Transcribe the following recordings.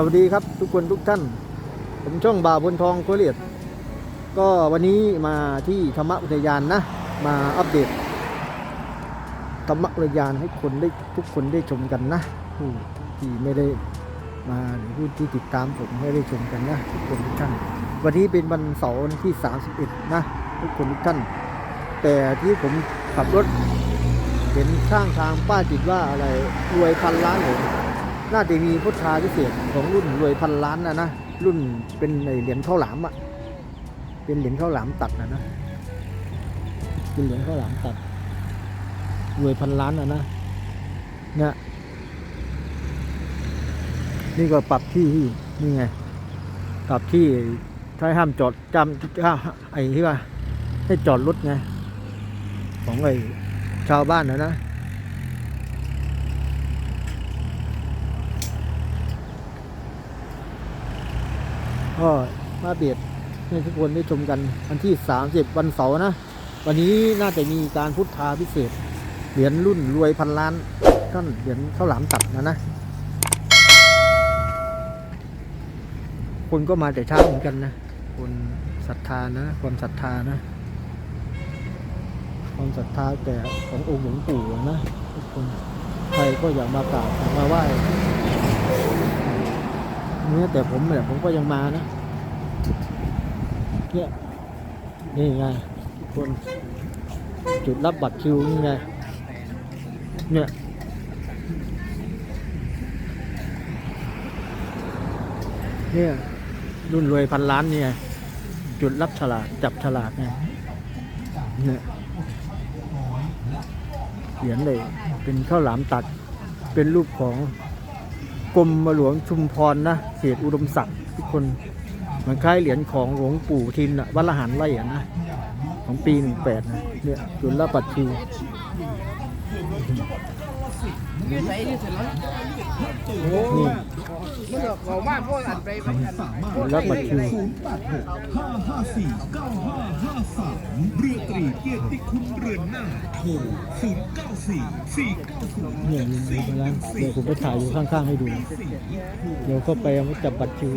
วสวัสดีครับทุกคนทุกท่าน ผมช่องบ่าวบนทองโคเรียดก็วันนี้มาที่ธรรมอุทยานนะ มาอัปเดตธรรมอุทยานให้คนได้ทุกคนได้ชมกันนะผู้ที่ไม่ได้มาหรือผู้ที่ติดตามผมไม่ได้ชมกันนะทุกคนทุกท่าน วันนี้เป็นวันเสาร์ที่ 31 นะ ทุกคนทุกท่าน แต่ที่ผมขับรถเห็นข้างทางป้ายติดว่าอะไรรวยพันล้านผม น่าจะมีพุทธาพิเศษของรุ่นรวยพันล้านนะนะรุ่นเป็นเหรียญข้าวหลามอะเป็นเหรียญข้าวหลามตัดนะนะเป็นเหรียญข้าวหลามตัดรวยพันล้านนะนะเนี่ยนี่ก็ปรับที่นี่ไงปรับที่ถ้าห้ามจอดจำห้าไอ้ที่ว่าให้จอดรถไงของไอ้ชาวบ้านนะนะ ก็มาเบียดให้ทุกคนได้ชมกันวันที่ 30 วันเสาร์นะ วันนี้น่าจะมีการพุทธาพิเศษ เหรียญรุ่นรวยพันล้านท่านเหรียญข้าวหลามตัดนะนะ คนก็มาแต่เช้าเหมือนกันนะ คนศรัทธานะ ความศรัทธานะ ความศรัทธาแต่ขององค์หลวงปู่นะทุกคนใครก็อยากมากราบมาไหว้ เนี่ยแต่ผมเนี่ยผมก็ยังมานะเนี่ยนี่ไงทุกคนจุดรับบัตรคิวนี่ไงเนี่ยเนี่ยรุ่นรวยพันล้านนี่ยจุดรับฉลากจับฉลากไงเนี่ยเหรียญเลยเป็นข้าวหลามตัดเป็นรูปของ กรมหลวงชุมพรนะเขตอุดมศักดิ์ทุกคนมันคล้ายเหรียญของหลวงปู่ทินวัดละหันไร่อะนะของปีหนึ่งแปดนะเนี่ยจุลปัตชิ ยืดใส่ยืดเสร็จแล้วนี่มันก็เขามาพวกอันไปมันอันจุลปัตชิว5549553เรือตรีเกียรติคุณเรือนหน้าโทร094 490เนี่ยนี่ดูไปแล้วเดี๋ยวผมไปถ่ายอยู่ข้างๆให้ดู เดี๋ยวเข้าไปเอาจับบัตรคิว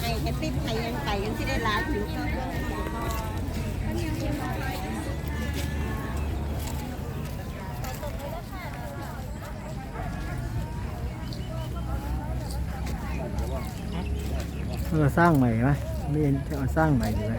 ไก่กระติบไก่ยังไก่ยังที่ได้ร้านอยู่ เออสร้างใหม่ไหมไม่เห็นจะเอาสร้างใหม่อยู่ไหม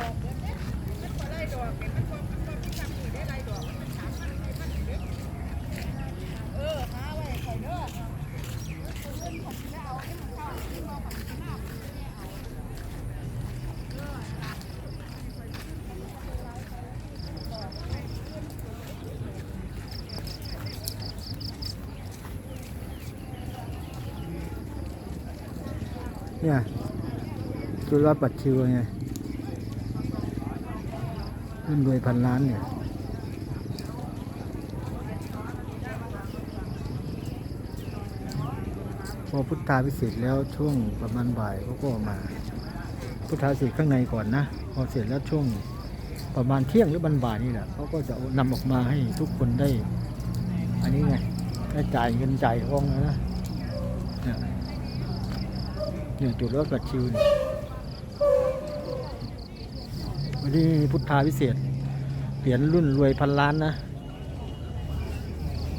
เนี่ย จุลปัตชิวไงรุ่นรวยพันล้านเนี่ยพอพุทธาพิเศษแล้วช่วงประมาณบ่ายเขาก็มา พุทธาพิเศษข้างในก่อนนะ พอเสร็จแล้วช่วงประมาณเที่ยงหรือบันบ่ายนี่แหละเขาก็จะเอานำออกมาให้ทุกคนได้ อันนี้ไงได้จ่ายเงินจ่ายทองนะเนี่ยจุดรถกัดชิวเนี่ย วันนี้พุทธาพิเศษเหรียญรุ่นรวยพันล้านนะ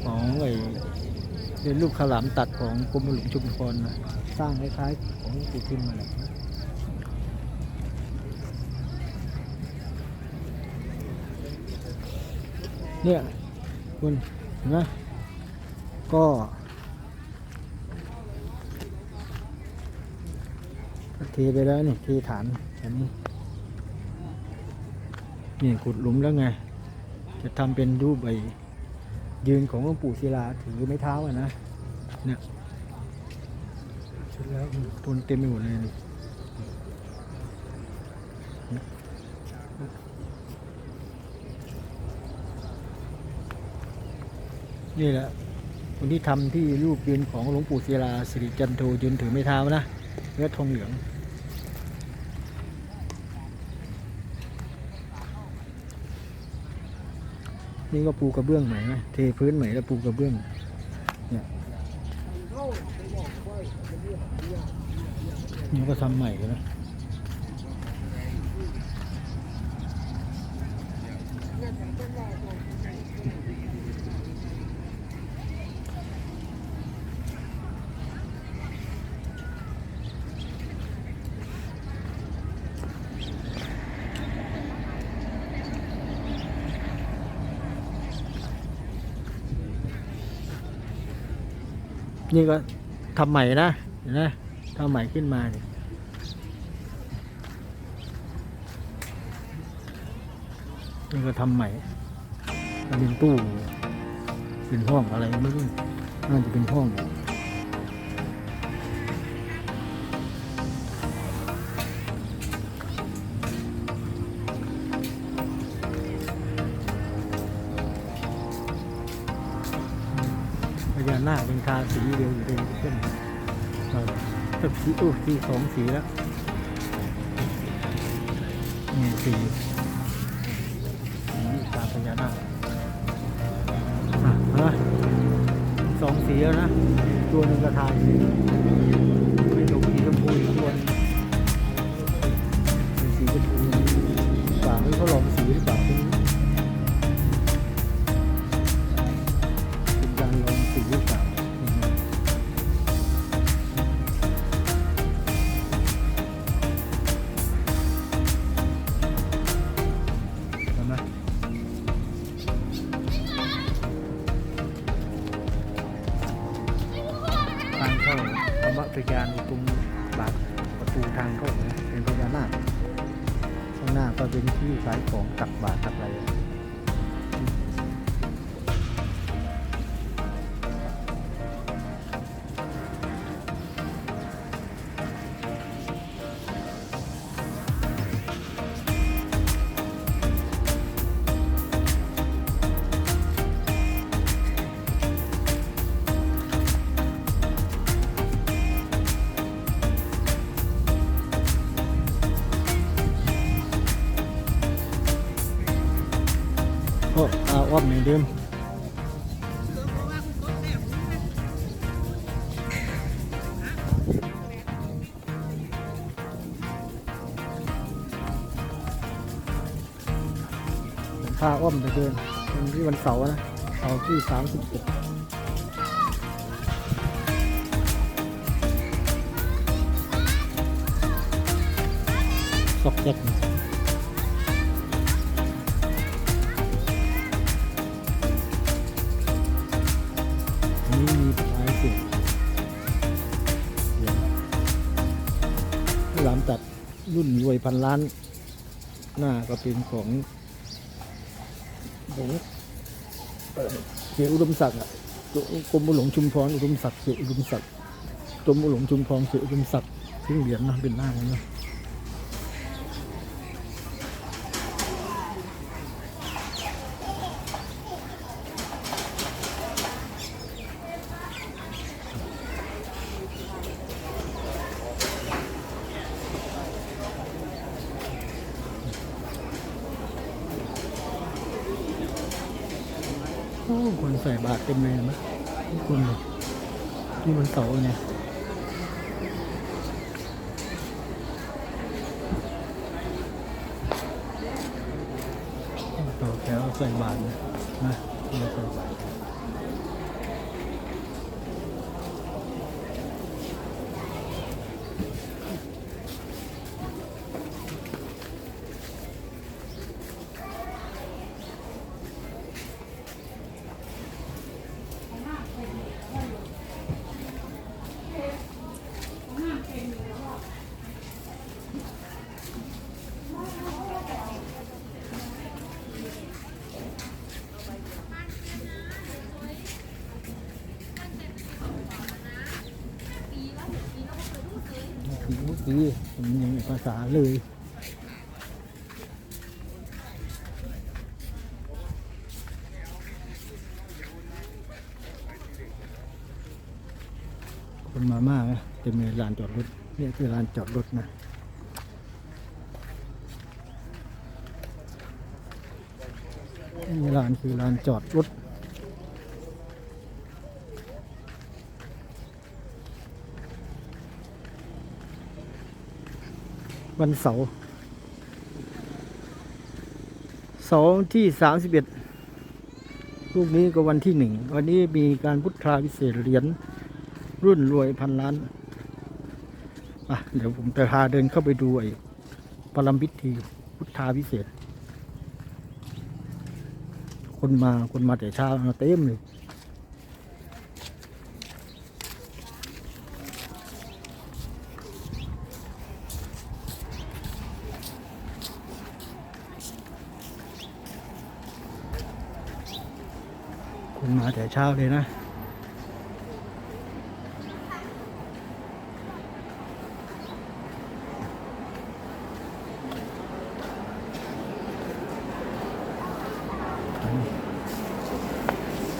ของไอ้เป็นลูกขลามตัดของกรมหลวงชุมพรนะสร้างคล้ายๆของปู่ทิมมาแหละเนี่ยคุณนไหมก็เทไปแล้วนี่เทฐานอันนี้ นี่ขุดหลุมแล้วไง จะทำเป็นรูปใบยืนของหลวงปู่ศิลาถือไม้เท้าอะนะเนี่ยเสร็จแล้วทุนเต็มไปหมดเลยนี่นี่แหละคนที่ทำที่รูปยืนของหลวงปู่ศิลาสิริจันโทยืนถือไม้เท้านะเนื้อทองเหลือง นี่ก็ปูกระเบื้องใหม่นะเทพื้นใหม่แล้วปูกระเบื้องเนี่ยนี่ก็ทำใหม่เลยนะ นี่ก็ทำใหม่นะเห็นไหมทำใหม่ขึ้นมาเนี่ยนี่ก็ทำใหม่เป็นตู้ เป็นห้องอะไรไม่รู้น่าจะเป็นห้อง ทาสีเดียวอยู่เลยเช่นสักสีอู้สีสองสีแล้วนี่สีสีตาพญานาคอะสองสีแล้วนะ ตัวหนึ่งกระทาสีไม่ตกสีชมพูอีกตัวนึงเป็นสีชมพูป่าไม่เขาลองสีหรือเปล่า มาทางเข้าธรรมพยานตรงบากประตูทางเข้าเนี่ยเป็นพญานาคข้างหน้าก็เป็นที่ขายของตักบาตรตักอะไร อาอ้อมเหมือนเดิมผ้าอ้อมไปเดินวันที่วันเสาร์นะเสาร์ที่สามสิบเจ็ดสกเจ็ด รุ่นรวยพันล้าน หน้าก็เป็นของของเอ่อเสียอุดมศักดิ์อะกรมหลวงชุมพรอุดมศักดิ์เสียอุดมศักดิ์กรมหลวงชุมพรเสียอุดมศักดิ์ซึ่งเหรียญนะเป็นหน้ามันนะ คนใส่บาตรเต็มเลยนะทุกคนที่มันเสาเนี่ยต่อแถวใส่บาตรนะนะเราใส่บาตร ผมยังภาษาเลยคนมามากนะเต็มเลยลานจอดรถเนี่ยคือลานจอดรถนะนี่ลานคือลานจอดรถ วันเสาร์เสาร์ที่สามสิบเอ็ดลูกนี้ก็วันที่หนึ่งวันนี้มีการพุทธาพิเศษเหรียญรุ่นรวยพันล้านอะเดี๋ยวผมจะพาเดินเข้าไปดูไอ้ปรมพิธีพุทธาพิเศษ คนมาคนมาแต่เช้าเต็มเลย คนมาแต่เช้าเลยนะ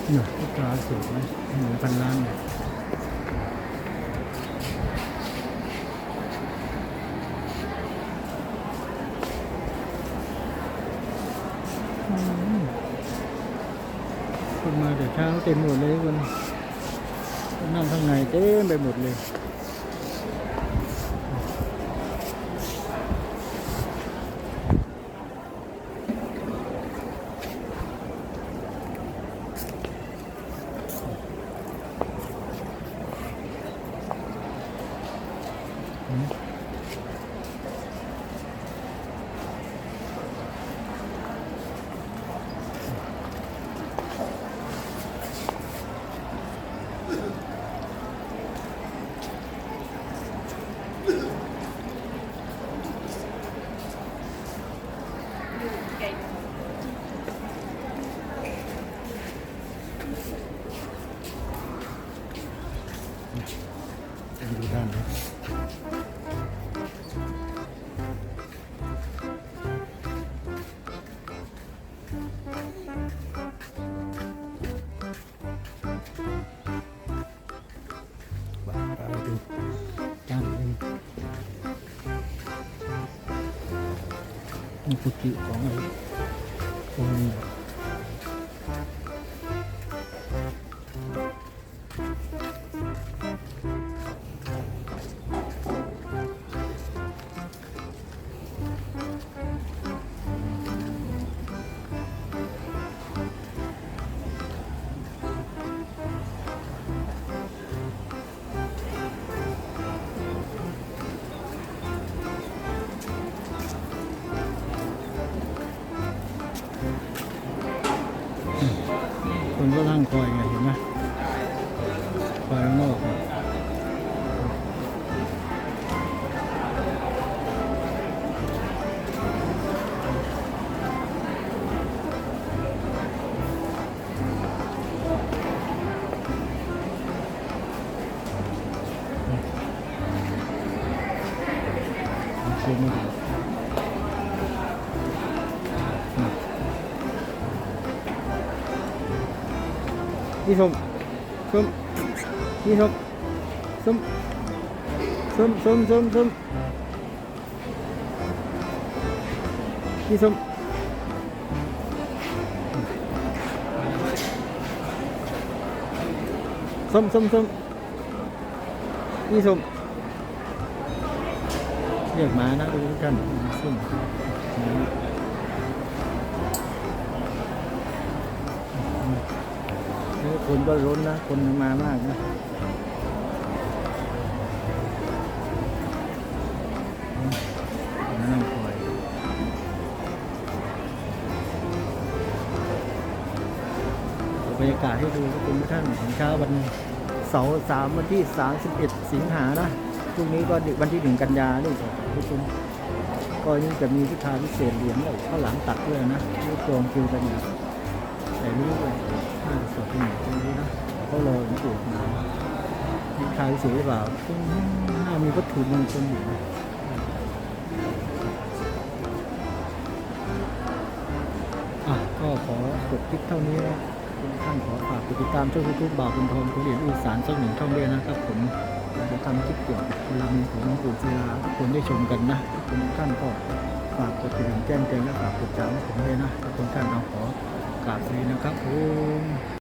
เนี่ยลูกค้าสวยไหมหนึ่งพันล้านเนี่ยอืม คนมาแต่เช้าเต็มหม ดเลยคนคนนั่งข้างในเต็มไปหมดเลยไปดูด้านนี้ว่าไปดูด้านนี้นี่กุฏิของไอ้องค์ นี้คนก็นั่งค นี่ครับส้มส้มส้มส้มส้มนี่ส้มส้มส้มส้มนี่ส้มเรียกมานะดูกันส้ม คนก็ล้นนะ คนมามากนะนั่งคอยบรรยากาศให้ดูทุกคนทุกท่านของเช้าวันเสาร์สามวันที่ 31 สิงหานะพรุ่งนี้ก็วันที่หนึ่งกันยาด้วยทุกคนก็นี่จะมีพิธาพิเศษเหรียญเลยข้าวหลังตัดด้วยนะนี่โจมคิวกันอยู่ ส่รู้เลยสวยขตรงนี้นะก็รอหลวงปู่มามีใครสวยหรือเปล่าน่ามีวัตถุมงคลอยู่นะอะก็ขอจบคลิปเท่านี้นะท่านขอฝากติดตามช่องยูทูบบ่าวคุณทองคุณเหรียญอุสานเจ้าหนึ่งช่องเด้วยนะครับผมจะทำคลิปเกี่ยวกับพลังของหลวงปู่ศิลาทุกคนได้ชมกันนะทุกท่านก็ฝากกดติดตามแจ้งเตือนและฝากกดติดตามผมด้วยนะทุกท่านเอาขอ กาบสดีนะครับผม